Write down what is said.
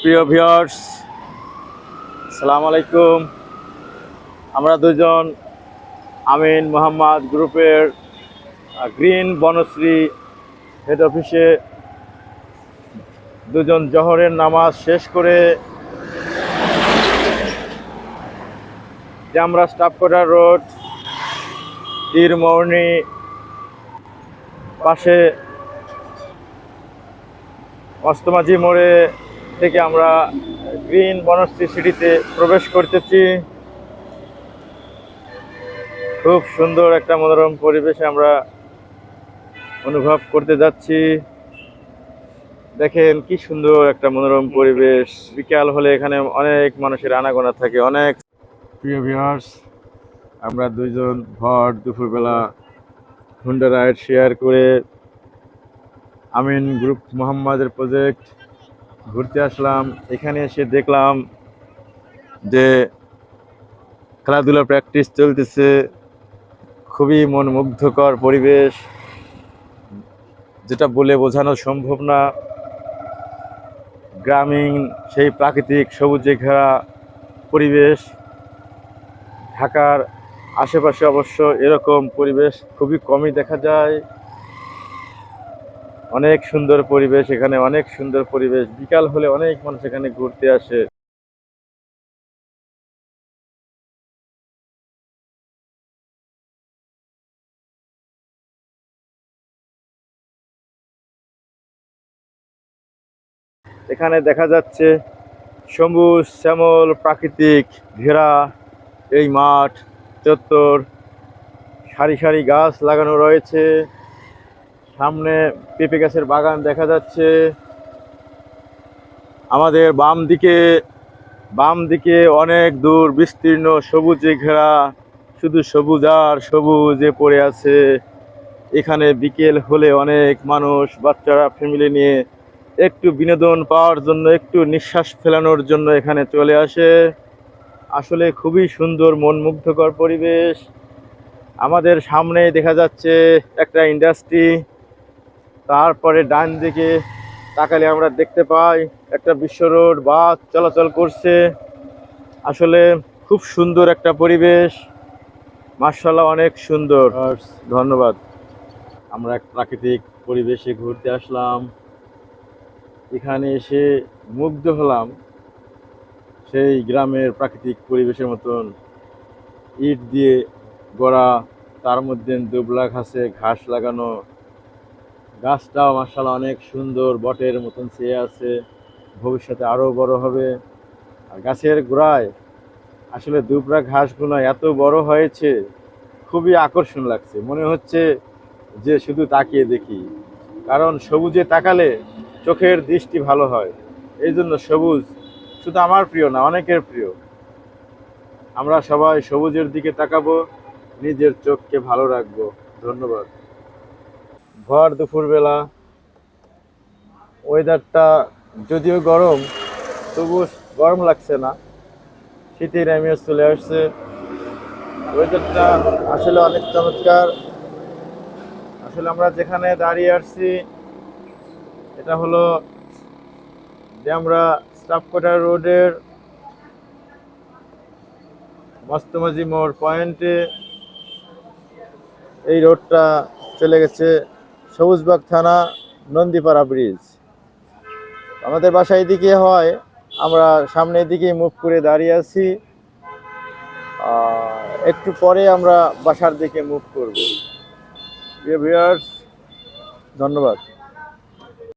প্রিয় ভিউয়ার্স, সালাম আলাইকুম। আমরা দুজন, আমিন মোহাম্মদ গ্রুপের গ্রিন বনশ্রী হেড অফিসে দুজন জহরের নামাজ শেষ করে জামরা স্টাফ কোয়ার্টার রোড তীরমৌর্ণি পাশে অস্তমাঝি মোড়ে থেকে আমরা গ্রিন বনশ্রী সিটিতে প্রবেশ করতেছি। খুব সুন্দর একটা মনোরম পরিবেশে আমরা অনুভব করতে যাচ্ছি। দেখেন কি সুন্দর একটা মনোরম পরিবেশ। বিকাল হলে এখানে অনেক মানুষের আনাগোনা থাকে, অনেক প্রিয় ভিউয়ার্স আমরা দুইজন ভর দুপুরবেলা হুন্ডা রাইড শেয়ার করে আমিন গ্রুপ মোহাম্মদের প্রজেক্ট ঘুরতে আসলাম, এখানে এসে দেখলাম যে খেলাধুলা প্র্যাকটিস চলতেছে। খুবই মন মুগ্ধকর পরিবেশ, যেটা বলে বোঝানো সম্ভব না। গ্রামীণ সেই প্রাকৃতিক সবুজে ঘেরা পরিবেশ, ঢাকার আশেপাশে অবশ্য এরকম পরিবেশ খুবই কমই দেখা যায়। অনেক সুন্দর পরিবেশ, এখানে অনেক সুন্দর পরিবেশ। বিকাল হলে অনেক মানুষ এখানে ঘুরতে আসে। এখানে দেখা যাচ্ছে সবুজ শ্যামল প্রাকৃতিক ঘেরা, এই মাঠ, চত্বর। সারি সারি গাছ লাগানো রয়েছে। সামনে পেঁপে গাছের বাগান দেখা যাচ্ছে। আমাদের বাম দিকে বাম দিকে অনেক দূর বিস্তীর্ণ সবুজে ঘেরা, শুধু সবুজ আর সবুজে পড়ে আছে। এখানে বিকেল হলে অনেক মানুষ, বাচ্চারা ফ্যামিলি নিয়ে একটু বিনোদন পাওয়ার জন্য, একটু নিঃশ্বাস ফেলানোর জন্য এখানে চলে আসে। আসলে খুবই সুন্দর মন মুগ্ধকর পরিবেশ। আমাদের সামনে দেখা যাচ্ছে একটা ইন্ডাস্ট্রি তারপরে ডান দিকে তাকালে আমরা দেখতে পাই একটা বিশ্ব রোড বাস চলাচল করছে। আসলে খুব সুন্দর একটা পরিবেশ। মার্শাল্লাহ অনেক সুন্দর। ধন্যবাদ। আমরা এক প্রাকৃতিক পরিবেশে ঘুরতে আসলাম। এখানে এসে মুগ্ধ হলাম। সেই গ্রামের প্রাকৃতিক পরিবেশের মতন ইট দিয়ে গড়া তার মধ্যে দুবলা ঘাসে ঘাস লাগানো গাছটাও মার্শাল্লাহ অনেক সুন্দর, বটের মতন চেয়ে আছে, ভবিষ্যতে আরও বড় হবে। আর গাছের গোড়ায় আসলে দুবরা ঘাসগুলো এত বড় হয়েছে, খুবই আকর্ষণ লাগছে। মনে হচ্ছে যে শুধু তাকিয়ে দেখি। কারণ সবুজে তাকালে চোখের দৃষ্টি ভালো হয়। এই জন্য সবুজ শুধু আমার প্রিয় না, অনেকের প্রিয়। আমরা সবাই সবুজের দিকে তাকাবো, নিজের চোখকে ভালো রাখব। ধন্যবাদ। ভর দুপুরবেলা। ওয়েদারটা যদিও গরম, তবু গরম লাগছে না। শীতের এমিয়াস চলে আসছে। ওয়েদারটা আসলে অনেক চমৎকার। আসলে আমরা যেখানে দাঁড়িয়ে আসছি এটা হলো যে আমরা স্টাফ কোয়ার্টার রোডের মস্তমাজি মোড় পয়েন্টে। এই রোডটা চলে গেছে সবুজবাগ থানা, নন্দীপাড়া ব্রিজ আমাদের বাসা এদিকে হয়, আমরা সামনের দিকে মুভ করে দাঁড়িয়ে আছি। একটু পরে আমরা বাসার দিকে মুভ করব। ধন্যবাদ।